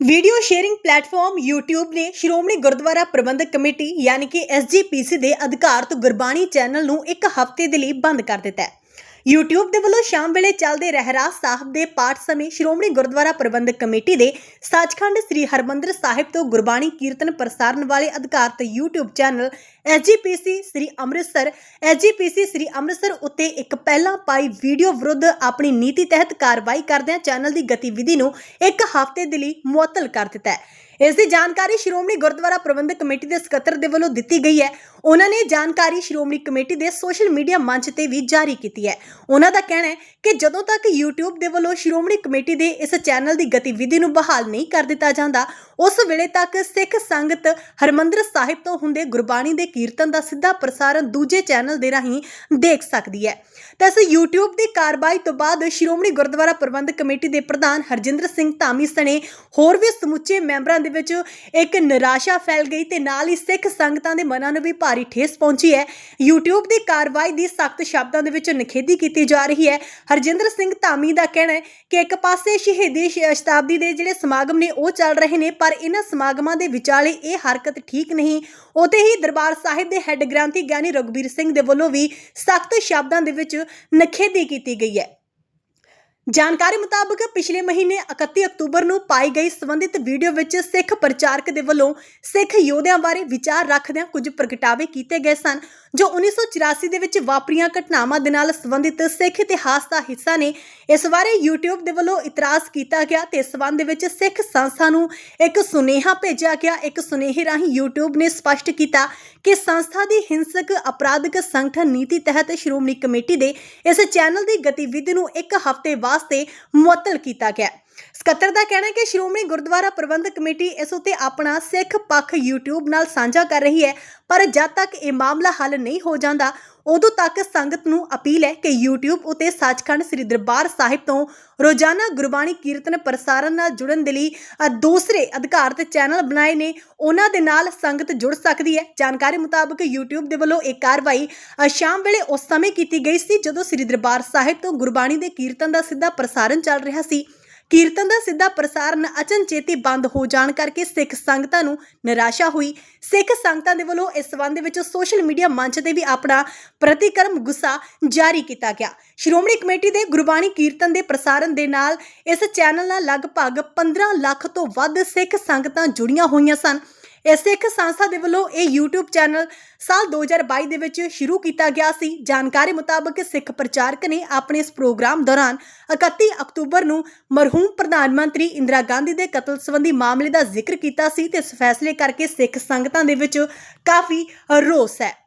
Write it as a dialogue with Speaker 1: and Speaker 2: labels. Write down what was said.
Speaker 1: Video sharing platform YouTube ਨੇ ਸ਼੍ਰੋਮਣੀ ਗੁਰਦੁਆਰਾ ਪ੍ਰਬੰਧਕ committee, ਯਾਨੀ ਕਿ SGPC ਦੇ ਅਧਿਕਾਰ ਤੋਂ ਗੁਰਬਾਣੀ ਚੈਨਲ ਨੂੰ ਇੱਕ ਹਫ਼ਤੇ ਦੇ ਲਈ ਬੰਦ ਕਰ ਦਿੱਤਾ ਹੈ। YouTube ਦੇ ਵੱਲੋਂ ਸ਼ਾਮ ਵੇਲੇ ਚੱਲਦੇ ਰਹਿਰਾਸ ਸਾਹਿਬ ਦੇ ਪਾਠ ਸਮੇਂ ਸ਼੍ਰੋਮਣੀ ਗੁਰਦੁਆਰਾ ਪ੍ਰਬੰਧਕ ਕਮੇਟੀ ਦੇ ਸੱਚਖੰਡ ਸ੍ਰੀ ਹਰਮੰਦਰ ਸਾਹਿਬ ਤੋਂ ਗੁਰਬਾਣੀ ਕੀਰਤਨ ਪ੍ਰਸਾਰਣ ਵਾਲੇ ਅਧਿਕਾਰਤ YouTube channel SGPC Sri Amritsar SGPC Sri Amritsar ਉੱਤੇ ਇੱਕ ਪਹਿਲਾਂ ਪਾਈ ਵੀਡੀਓ ਵਿਰੁੱਧ ਆਪਣੀ ਨੀਤੀ ਤਹਿਤ ਕਾਰਵਾਈ ਕਰਦਿਆਂ ਚੈਨਲ ਦੀ ਗਤੀਵਿਧੀ ਨੂੰ ਇੱਕ ਹਫ਼ਤੇ ਦੇ ਲਈ ਮੁਅੱਤਲ ਕਰ ਦਿੱਤਾ ਹੈ। ਇਸ ਦੀ ਜਾਣਕਾਰੀ ਸ਼੍ਰੋਮਣੀ ਗੁਰਦੁਆਰਾ ਪ੍ਰਬੰਧਕ ਕਮੇਟੀ ਦੇ ਸਕੱਤਰ ਦੇ ਵੱਲੋਂ ਦਿੱਤੀ ਗਈ ਹੈ। ਉਹਨਾਂ ਨੇ ਜਾਣਕਾਰੀ ਸ਼੍ਰੋਮਣੀ ਕਮੇਟੀ ਦੇ ਸੋਸ਼ਲ ਮੀਡੀਆ ਮੰਚ ਤੇ ਵੀ ਜਾਰੀ ਕੀਤੀ ਹੈ। ਉਹਨਾਂ ਦਾ ਕਹਿਣਾ ਹੈ ਕਿ ਜਦੋਂ ਤੱਕ YouTube ਦੇ ਵੱਲੋਂ ਸ਼੍ਰੋਮਣੀ ਕਮੇਟੀ ਦੇ ਇਸ ਚੈਨਲ ਦੀ ਗਤੀਵਿਧੀ ਨੂੰ ਬਹਾਲ ਨਹੀਂ ਕਰ ਦਿੱਤਾ ਜਾਂਦਾ ਉਸ ਵੇਲੇ ਤੱਕ ਸਿੱਖ ਸੰਗਤ ਹਰਮੰਦਰ ਸਾਹਿਬ ਤੋਂ ਹੁੰਦੇ ਗੁਰਬਾਣੀ ਦੇ ਕੀਰਤਨ ਦਾ ਸਿੱਧਾ ਪ੍ਰਸਾਰਣ ਦੂਜੇ ਚੈਨਲ ਦੇ ਰਾਹੀਂ ਦੇਖ ਸਕਦੀ ਹੈ। ਤਾਂ ਇਸ YouTube ਦੀ ਕਾਰਵਾਈ ਤੋਂ ਬਾਅਦ ਸ਼੍ਰੋਮਣੀ ਗੁਰਦੁਆਰਾ ਪ੍ਰਬੰਧਕ ਕਮੇਟੀ ਦੇ ਪ੍ਰਧਾਨ ਹਰਜਿੰਦਰ ਸਿੰਘ ਧਾਮੀ ਸਣੇ ਹੋਰ ਵੀ ਸਮੁੱਚੇ ਮੈਂਬਰਾਂ ਦੇ ਵਿੱਚ ਇੱਕ ਨਿਰਾਸ਼ਾ ਫੈਲ ਗਈ ਤੇ ਨਾਲ ਹੀ ਸਿੱਖ ਸੰਗਤਾਂ ਦੇ ਮਨਾਂ ਨੂੰ ਵੀ ਭਾਰੀ ਠੇਸ ਪਹੁੰਚੀ ਹੈ। YouTube ਦੀ ਕਾਰਵਾਈ ਦੀ ਸਖਤ ਸ਼ਬਦਾਂ ਦੇ ਵਿੱਚ ਨਿਖੇਧੀ ਕੀਤੀ ਜਾ ਰਹੀ ਹੈ। ਹਰਜਿੰਦਰ ਸਿੰਘ ਧਾਮੀ ਦਾ ਕਹਿਣਾ ਹੈ ਕਿ ਇੱਕ ਪਾਸੇ ਸ਼ਹੀਦੀ ਸ਼ਤਾਬਦੀ ਦੇ ਜਿਹੜੇ ਸਮਾਗਮ ਨੇ ਉਹ ਚੱਲ ਰਹੇ ਨੇ, ਪਰ ਇਹਨਾਂ ਸਮਾਗਮਾਂ ਦੇ ਵਿਚਾਲੇ ਇਹ ਹਰਕਤ ਠੀਕ ਨਹੀਂ। ਉਤੇ ਹੀ ਦਰਬਾਰ ਸਾਹਿਬ ਦੇ ਹੈੱਡ ਗ੍ਰੰਥੀ ਗਿਆਨੀ ਰਘਬੀਰ ਸਿੰਘ ਦੇ ਵੱਲੋਂ ਵੀ ਸਖਤ ਸ਼ਬਦਾਂ ਦੇ ਵਿੱਚ ਨਿਖੇਧੀ ਕੀਤੀ ਗਈ ਹੈ। ਜਾਣਕਾਰੀ ਮੁਤਾਬਕ ਪਿਛਲੇ ਮਹੀਨੇ 31 ਅਕਤੂਬਰ ਨੂੰ ਪਾਈ ਗਈ ਸੰਬੰਧਿਤ ਵੀਡੀਓ ਵਿੱਚ ਸਿੱਖ ਪ੍ਰਚਾਰਕ ਦੇ ਵੱਲੋਂ ਸਿੱਖ ਯੋਧਿਆਂ ਬਾਰੇ ਵਿਚਾਰ ਰੱਖਦਿਆਂ ਕੁਝ ਪ੍ਰਗਟਾਵੇ ਕੀਤੇ ਗਏ ਸਨ, ਜੋ 1984 ਦੇ ਵਿੱਚ ਵਾਪਰੀਆਂ ਘਟਨਾਵਾਂ ਦੇ ਨਾਲ ਸੰਬੰਧਿਤ ਸਿੱਖ ਇਤਿਹਾਸ ਦਾ ਹਿੱਸਾ ਨੇ। ਇਸ ਬਾਰੇ YouTube ਦੇ ਵੱਲੋਂ ਇਤਰਾਜ਼ ਕੀਤਾ ਗਿਆ ਤੇ ਇਸ ਸੰਬੰਧ ਵਿੱਚ ਸਿੱਖ ਸੰਸਥਾ ਨੂੰ ਇੱਕ ਸੁਨੇਹਾ ਭੇਜਿਆ ਗਿਆ। ਇੱਕ ਸੁਨੇਹੇ ਰਾਹੀਂ YouTube ਨੇ ਸਪਸ਼ਟ ਕੀਤਾ ਕਿ ਸੰਸਥਾ ਦੀ ਹਿੰਸਕ ਅਪਰਾਧਿਕ ਸੰਗਠਨ ਨੀਤੀ ਤਹਿਤ ਸ਼੍ਰੋਮਣੀ ਕਮੇਟੀ ਦੇ ਇਸ ਚੈਨਲ ਦੀ ਗਤੀਵਿਧੀ ਨੂੰ ਇੱਕ ਹਫ਼ਤੇ ਬਾਅਦ ਵਾਸਤੇ ਮੁਅੱਤਲ ਕੀਤਾ ਗਿਆ। ਸਕੱਤਰ ਦਾ ਕਹਿਣਾ ਹੈ ਕਿ ਸ਼੍ਰੋਮਣੀ ਗੁਰਦੁਆਰਾ ਪ੍ਰਬੰਧਕ ਕਮੇਟੀ ਇਸ ਉੱਤੇ ਆਪਣਾ ਸਿੱਖ ਪੱਖ YouTube ਨਾਲ ਸਾਂਝਾ ਕਰ ਰਹੀ ਹੈ ਪਰ ਜਦ ਤੱਕ ਇਹ ਮਾਮਲਾ ਹੱਲ ਨਹੀਂ ਹੋ ਜਾਂਦਾ ਉਦੋਂ ਤੱਕ ਸੰਗਤ ਨੂੰ ਅਪੀਲ ਹੈ ਕਿ YouTube ਉਤੇ ਸੱਚਖੰਡ ਸ੍ਰੀ ਦਰਬਾਰ ਸਾਹਿਬ ਤੋਂ ਰੋਜ਼ਾਨਾ ਗੁਰਬਾਣੀ ਕੀਰਤਨ ਪ੍ਰਸਾਰਣ ਨਾਲ ਜੁੜਨ ਦੇ ਲਈ ਅ, ਦੂਸਰੇ ਅਧਿਕਾਰਤ ਚੈਨਲ ਬਣਾਏ ਨੇ ਉਹਨਾਂ ਦੇ ਨਾਲ ਸੰਗਤ ਜੁੜ ਸਕਦੀ ਹੈ। ਜਾਣਕਾਰੀ ਮੁਤਾਬਕ YouTube ਦੇ ਵੱਲੋਂ ਇਹ ਕਾਰਵਾਈ ਸ਼ਾਮ ਵੇਲੇ ਉਸ ਸਮੇਂ ਕੀਤੀ ਗਈ ਸੀ ਜਦੋਂ ਸ੍ਰੀ ਦਰਬਾਰ ਸਾਹਿਬ ਤੋਂ ਗੁਰਬਾਣੀ ਦੇ ਕੀਰਤਨ ਦਾ ਸਿੱਧਾ ਪ੍ਰਸਾਰਣ ਚੱਲ ਰਿਹਾ ਸੀ। ਕੀਰਤਨ ਦਾ ਸਿੱਧਾ ਪ੍ਰਸਾਰਣ ਅਚਨਚੇਤੀ ਬੰਦ ਹੋ ਜਾਣ ਕਰਕੇ ਸਿੱਖ ਸੰਗਤਾਂ ਨੂੰ ਨਿਰਾਸ਼ਾ ਹੋਈ। ਸਿੱਖ ਸੰਗਤਾਂ ਦੇ ਵੱਲੋਂ ਇਸ ਸੰਬੰਧ ਵਿੱਚ ਸੋਸ਼ਲ ਮੀਡੀਆ ਮੰਚ ਤੇ ਵੀ ਆਪਣਾ ਪ੍ਰਤੀਕਰਮ ਗੁੱਸਾ ਜਾਰੀ ਕੀਤਾ ਗਿਆ। ਸ਼੍ਰੋਮਣੀ ਕਮੇਟੀ ਦੇ ਗੁਰਬਾਣੀ ਕੀਰਤਨ ਦੇ ਪ੍ਰਸਾਰਣ ਦੇ ਨਾਲ ਇਸ ਚੈਨਲ ਨਾਲ ਲਗਭਗ 15 ਲੱਖ ਤੋਂ ਵੱਧ ਸਿੱਖ ਸੰਗਤਾਂ ਜੁੜੀਆਂ ਹੋਈਆਂ ਸਨ। ਇਸ ਸਿੱਖ ਸੰਸਥਾ ਦੇ ਵੱਲੋਂ ਇਹ YouTube ਚੈਨਲ ਸਾਲ 2022 ਦੇ ਵਿੱਚ ਸ਼ੁਰੂ ਕੀਤਾ ਗਿਆ ਸੀ। ਜਾਣਕਾਰੀ ਮੁਤਾਬਕ ਸਿੱਖ ਪ੍ਰਚਾਰਕ ਨੇ ਆਪਣੇ ਇਸ ਪ੍ਰੋਗਰਾਮ ਦੌਰਾਨ 31 ਅਕਤੂਬਰ ਨੂੰ ਮਰਹੂਮ ਪ੍ਰਧਾਨ ਮੰਤਰੀ ਇੰਦਰਾ ਗਾਂਧੀ ਦੇ ਕਤਲ ਸੰਬੰਧੀ ਮਾਮਲੇ ਦਾ ਜ਼ਿਕਰ ਕੀਤਾ ਸੀ ਤੇ ਇਸ ਫੈਸਲੇ ਕਰਕੇ ਸਿੱਖ ਸੰਗਤਾਂ ਦੇ ਵਿੱਚ ਕਾਫੀ ਰੋਸ ਹੈ।